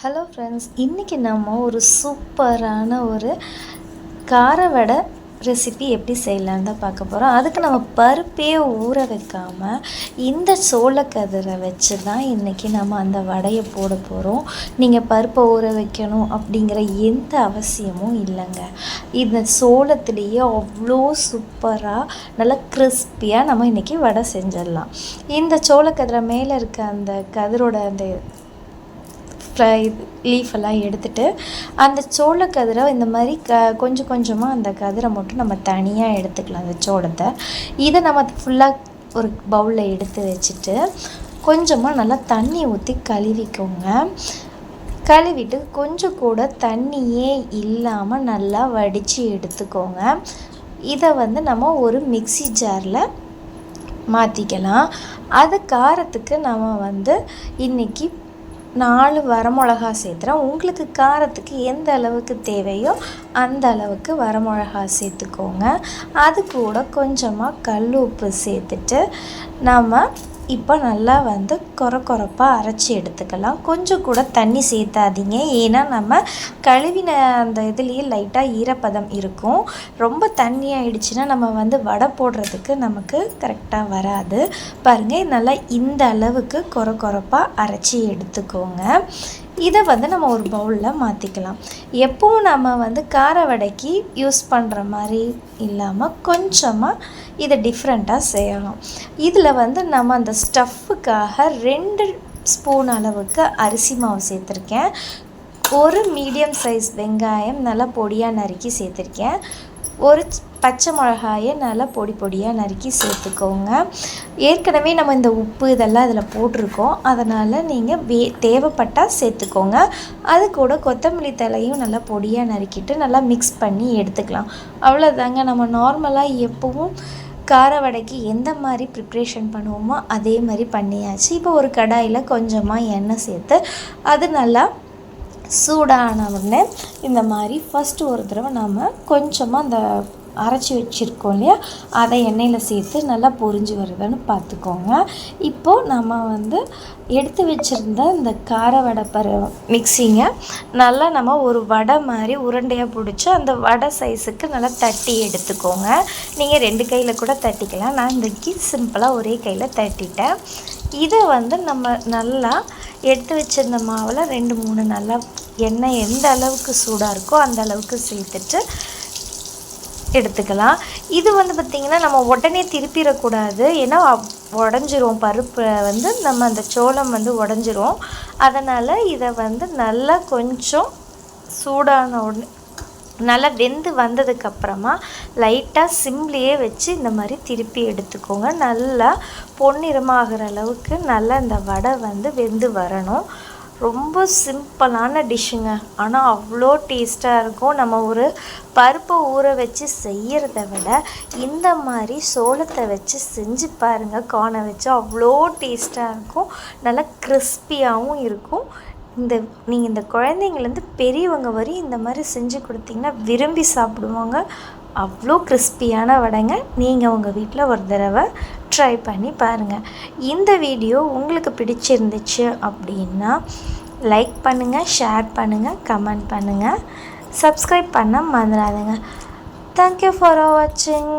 Hello friends இன்றைக்கி நம்ம ஒரு சூப்பரான ஒரு கார வடை ரெசிபி எப்படி செய்யலான்னு தான் பார்க்க போகிறோம் அதுக்கு நம்ம பருப்பே ஊற வைக்காமல் இந்த சோளக்கதிரை வச்சு தான் இன்றைக்கி நம்ம அந்த வடையை போட போகிறோம் நீங்கள் பருப்பை ஊற வைக்கணும் அப்படிங்கிற எந்த அவசியமும் இல்லைங்க. இந்த சோளத்துலேயே அவ்வளோ சூப்பராக நல்லா கிறிஸ்பியாக நம்ம இன்றைக்கி வடை செஞ்சிடலாம். இந்த சோளக்கதிரை மேலே இருக்க அந்த கதிரோட அந்த லீஃப் எல்லாம் எடுத்துட்டு அந்த சோளக்கதிரை இந்த மாதிரி க கொஞ்சம் கொஞ்சமாக அந்த கதிரை மட்டும் நம்ம தனியாக எடுத்துக்கலாம் அந்த சோளத்தை. இதை நம்ம ஃபுல்லாக ஒரு பவுலில் எடுத்து வச்சுட்டு கொஞ்சமாக நல்லா தண்ணி ஊற்றி கழுவிக்கோங்க. கழுவிட்டு கொஞ்சம் கூட தண்ணியே இல்லாமல் நல்லா வடித்து எடுத்துக்கோங்க. இதை வந்து நம்ம ஒரு மிக்சி ஜாரில் மாற்றிக்கலாம் அது காரத்துக்கு நம்ம வந்து இன்றைக்கி நாலு வரமிளகா சேர்த்துறேன். உங்களுக்கு காரத்துக்கு எந்த அளவுக்கு தேவையோ அந்த அளவுக்கு வரமிளகா சேர்த்துக்கோங்க. அது கூட கொஞ்சமாக கல் உப்பு சேர்த்துட்டு நம்ம இப்போ நல்லா வந்து கொர கொரப்பாக அரைச்சி எடுத்துக்கலாம். கொஞ்சம் கூட தண்ணி சேர்த்தாதீங்க. ஏன்னா நம்ம கழுவின அந்த இதுலேயே லைட்டாக ஈரப்பதம் இருக்கும். ரொம்ப தண்ணி ஆயிடுச்சுன்னா நம்ம வந்து வடை போடுறதுக்கு நமக்கு கரெக்டாக வராது. பாருங்கள் நல்லா இந்த அளவுக்கு கொர கொரப்பாக அரைச்சி எடுத்துக்கோங்க. இதை வந்து நம்ம ஒரு பவுலில் மாற்றிக்கலாம் எப்பவும் நம்ம வந்து கார வடைக்கு யூஸ் பண்ணுற மாதிரி இல்லாமல் கொஞ்சமாக இதை டிஃப்ரெண்ட்டாக செய்யணும். இதில் வந்து நம்ம அந்த ஸ்டஃப்புக்காக ரெண்டு ஸ்பூன் அளவுக்கு அரிசி மாவு சேர்த்துருக்கேன். ஒரு மீடியம் சைஸ் வெங்காயம் நல்லா பொடியாக நறுக்கி சேர்த்துருக்கேன். ஒரு பச்சை மிளகாயை நல்லா பொடி பொடியாக நறுக்கி சேர்த்துக்கோங்க. ஏற்கனவே நம்ம இந்த உப்பு இதெல்லாம் இதில் போட்டிருக்கோம். அதனால் நீங்கள் வே தேவைப்பட்டால் சேர்த்துக்கோங்க. அது கூட கொத்தமல்லி தலையும் நல்லா பொடியாக நறுக்கிட்டு நல்லா மிக்ஸ் பண்ணி எடுத்துக்கலாம். அவ்வளோதாங்க நம்ம நார்மலாக எப்போவும் கார வடைக்கு எந்த மாதிரி ப்ரிப்ரேஷன் பண்ணுவோமோ அதே மாதிரி பண்ணியாச்சு. இப்போ ஒரு கடாயில் கொஞ்சமாக எண்ணெய் சேர்த்து அது நல்லா சூடான உடனே இந்த மாதிரி ஃபஸ்ட்டு ஒரு தடவை நாம் கொஞ்சமாக அந்த அரைச்சி வச்சுருக்கோம் இல்லையா? அதை எண்ணெயில் சேர்த்து நல்லா பொரிஞ்சு வருதுன்னு பார்த்துக்கோங்க. இப்போது நம்ம வந்து எடுத்து வச்சுருந்த இந்த கார வடை பரு மிக்சிங்க நல்லா நம்ம ஒரு வடை மாதிரி உருண்டையாக பிடிச்சி அந்த வடை சைஸுக்கு நல்லா தட்டி எடுத்துக்கோங்க. நீங்கள் ரெண்டு கையில் கூட தட்டிக்கலாம். நான் இந்த கீ சிம்பிளாக ஒரே கையில் தட்டிட்டேன். இதை வந்து நம்ம நல்லா எடுத்து வச்சிருந்த மாவில் ரெண்டு மூணு நல்லா எண்ணெய் எந்த அளவுக்கு சூடாக இருக்கோ அந்த அளவுக்கு சேர்த்துட்டு எடுத்துக்கலாம். இது வந்து பார்த்திங்கன்னா நம்ம உடனே திருப்பிடக்கூடாது. ஏன்னா உடஞ்சிரும். பருப்பு வந்து நம்ம அந்த சோளம் வந்து உடஞ்சிரும். அதனால் இதை வந்து நல்லா கொஞ்சம் சூடான உடனே நல்லா வெந்து வந்ததுக்கப்புறமா லைட்டாக சிம்லேயே வச்சு இந்த மாதிரி திருப்பி எடுத்துக்கோங்க. நல்லா பொன்னிறமாகிற அளவுக்கு நல்லா இந்த வடை வந்து வெந்து வரணும். ரொம்ப சிம்பிளான டிஷ்ஷுங்க. ஆனால் அவ்வளோ டேஸ்ட்டாக இருக்கும். நம்ம ஒரு பருப்பை ஊற வச்சு செய்கிறத விட இந்த மாதிரி சோளத்தை வச்சு செஞ்சு பாருங்கள் காண வச்சு அவ்வளோ டேஸ்ட்டாக இருக்கும். நல்லா கிறிஸ்பியாகவும் இருக்கும். இந்த நீங்கள் இந்த குழந்தைங்கலேருந்து பெரியவங்க வரையும் இந்த மாதிரி செஞ்சு கொடுத்தீங்கன்னா விரும்பி சாப்பிடுவாங்க. அவ்வளோ கிறிஸ்பியான வடைங்க. நீங்கள் உங்கள் வீட்டில் ஒரு தடவை ட்ரை பண்ணி பாருங்கள் இந்த வீடியோ உங்களுக்கு பிடிச்சிருந்துச்சு அப்படின்னா லைக் பண்ணுங்கள் ஷேர் பண்ணுங்கள் கமெண்ட் பண்ணுங்கள் சப்ஸ்கிரைப் பண்ண மறந்துடாதுங்க. தேங்க்யூ ஃபார் வாட்சிங்